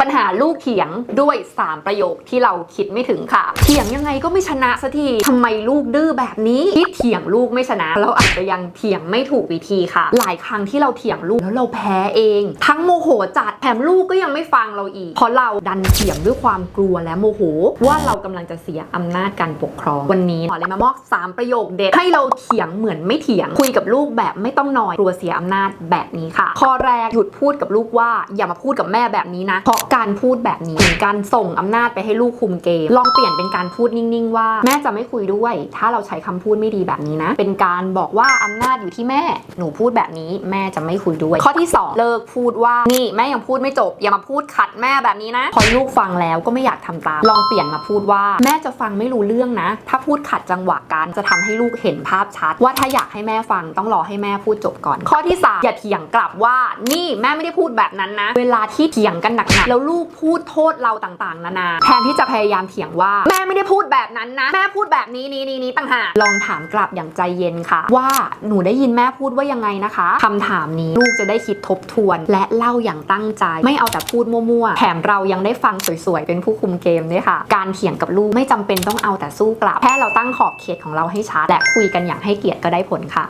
ปัญหาลูกเถียงด้วย 3 ประโยคที่เราคิดไม่ถึงค่ะ เถียงยังไงก็ไม่ชนะสักทีทำไมลูกดื้อแบบนี้ที่เถียงลูกไม่ชนะ เราอาจจะยังเถียงไม่ถูกวิธีค่ะ หลายครั้งที่เราเถียงลูกแล้วเราแพ้เอง ทั้งโมโหจัดแถมลูกก็ยังไม่ฟังเราอีกเพราะเราดันเถียงด้วยความกลัวและโมโห ว่าเรากำลังจะเสียอำนาจการปกครองวันนี้ขอเลยมามอก3ประโยคเด็ดให้เราเถียงเหมือนไม่เถียง คุยกับลูกแบบไม่ต้องนอยกลัวเสียอำนาจแบบนี้ค่ะข้อแรกหยุดพูดกับลูกว่าอย่ามาพูดกับแม่แบบนี้นะเพราะการพูดแบบนี้เป็นการส่งอำนาจไปให้ลูกคุมเกม ลองเปลี่ยนเป็นการพูดนิ่งๆว่า แม่จะไม่คุยด้วย ถ้าเราใช้คำพูดไม่ดีแบบนี้นะ เป็นการบอกว่าอำนาจอยู่ที่แม่ หนูพูดแบบนี้แม่จะไม่คุยด้วย ข้อที่ 2 เลิกพูดว่านี่แม่ยังพูดไม่จบ อย่ามาพูดขัดแม่แบบนี้นะ พอลูกฟังแล้วก็ไม่อยากทำตาม ลองเปลี่ยนมาพูดว่า แม่จะฟังไม่รู้เรื่องนะ ถ้าพูดขัดจังหวะกันจะทำให้ลูกเห็นภาพชัด ว่าถ้าอยากให้แม่ฟังต้องรอให้แม่พูดจบก่อน ข้อที่ 3 อย่าเถียงกลับว่านี่แม่ไม่ได้พูดแบบนั้นนะ เวลาที่เถียงกันหนักๆแล้วลูกพูดโทษเราต่างๆ นานา แทนที่จะพยายามเถียงว่า แม่ไม่ได้พูดแบบนั้นนะ แม่พูดแบบนี้นี้นี้นี้ต่างหากลองถามกลับอย่างใจเย็นค่ะ ว่าหนูได้ยินแม่พูดว่ายังไงนะคะคำถามนี้ลูกจะได้คิดทบทวน และเล่าอย่างตั้งใจ ไม่เอาแต่พูดมั่วๆแถมเรายังได้ฟังสวยๆเป็นผู้คุมเกมด้วยค่ะ การเถียงกับลูกไม่จำเป็นต้องเอาแต่สู้กลับแค่เราตั้งขอบเขตของเราให้ชัดและคุยกันอย่างให้เกียรติก็ได้ผลค่ะ